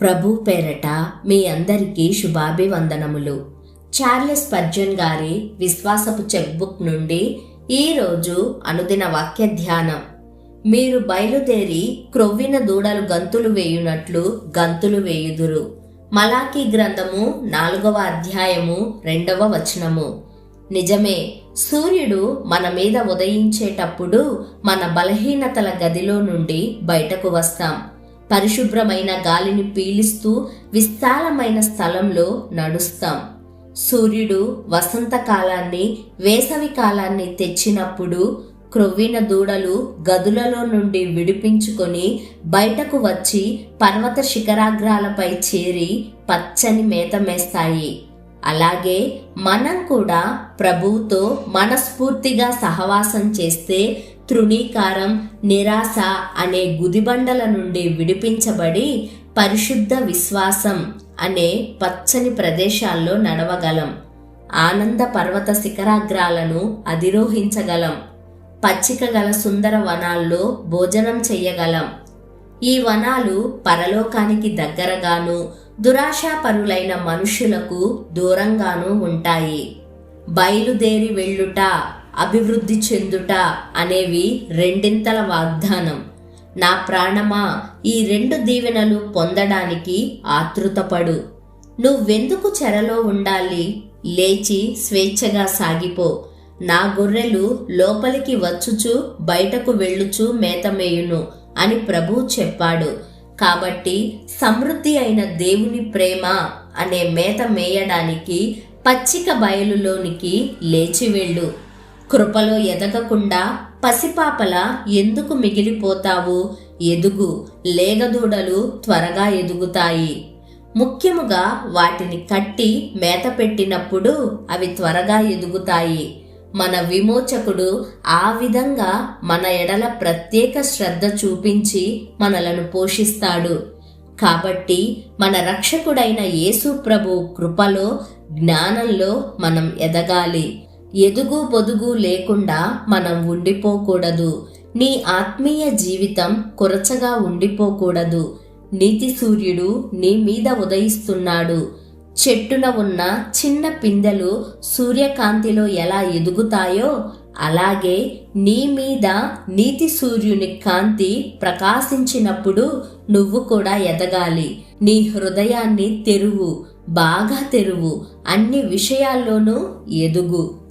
ప్రభు పేరట మీ అందరికీ శుభాభివందనములు. చార్లెస్ పర్జన్ గారి విశ్వాసపు చెక్బుక్ నుండి ఈరోజు అనుదిన వాక్య ధ్యానం మీరు బయలుదేరి క్రొవ్విన దూడలు గంతులు వేయునట్లు గంతులు వేయుదురు. మలాకి గ్రంథము నాలుగవ అధ్యాయము రెండవ వచనము. నిజమే సూర్యుడు మన మీద ఉదయించేటప్పుడు మన బలహీనతల గదిలో నుండి బయటకు వస్తాం. పరిశుభ్రమైన గాలిని పీలిస్తూ విశాలమైన స్థలంలో నడుస్తాం. సూర్యుడు వసంతకాలాన్ని వేసవి కాలాన్ని తెచ్చినప్పుడు క్రొవ్విన దూడలు గదులలో నుండి విడిపించుకొని బయటకు వచ్చి పర్వత శిఖరాగ్రాలపై చేరి పచ్చని మేత మేస్తాయి. అలాగే మనం కూడా ప్రభువుతో మనస్ఫూర్తిగా సహవాసం చేస్తే తృణీకారం నిరాశ అనే గుదిబండల నుండి విడిపించబడి పరిశుద్ధ విశ్వాసం అనే పచ్చని ప్రదేశాల్లో నడవగలం. ఆనంద పర్వత శిఖరాగ్రాలను అధిరోహించగలం. పచ్చిక గల సుందర వనాల్లో భోజనం చెయ్యగలం. ఈ వనాలు పరలోకానికి దగ్గరగాను దురాశాపరులైన మనుషులకు దూరంగాను ఉంటాయి. బయలుదేరి వెళ్ళుట అభివృద్ధి చెందుట అనేవి రెండింతల వాగ్దానం. నా ప్రాణమా ఈ రెండు దీవెనలు పొందడానికి ఆతృతపడు. నువ్వెందుకు చెరలో ఉండాలి? లేచి స్వేచ్ఛగా సాగిపో. నా గొర్రెలు లోపలికి వచ్చుచు బయటకు వెళ్ళుచు మేతమేయును అని ప్రభు చెప్పాడు. కాబట్టి సమృద్ధి అయిన దేవుని ప్రేమ అనే మేత మేయడానికి పచ్చిక బయలులోనికి లేచి వెళ్ళు. కృపలో ఎదగకుండా పసిపాపల ఎందుకు మిగిలిపోతావు? ఎదుగు. లేగదూడలు త్వరగా ఎదుగుతాయి. ముఖ్యముగా వాటిని కట్టి మేత పెట్టినప్పుడు అవి త్వరగా ఎదుగుతాయి. మన విమోచకుడు ఆ విధంగా మన ఎడల ప్రత్యేక శ్రద్ధ చూపించి మనలను పోషిస్తాడు. కాబట్టి మన రక్షకుడైన యేసు ప్రభు కృపలో జ్ఞానంలో మనం ఎదగాలి. ఎదుగు పొదుగు లేకుండా మనం ఉండిపోకూడదు. నీ ఆత్మీయ జీవితం కొరచగా ఉండిపోకూడదు. నీతి సూర్యుడు నీ మీద ఉదయిస్తున్నాడు. చెట్టున ఉన్న చిన్న పిందెలు సూర్యకాంతిలో ఎలా ఎదుగుతాయో అలాగే నీ మీద నీతి సూర్యుని కాంతి ప్రకాశించినప్పుడు నువ్వు కూడా ఎదగాలి. నీ హృదయాన్ని తెరువు బాగా తెరువు. అన్ని విషయాల్లోనూ ఎదుగు.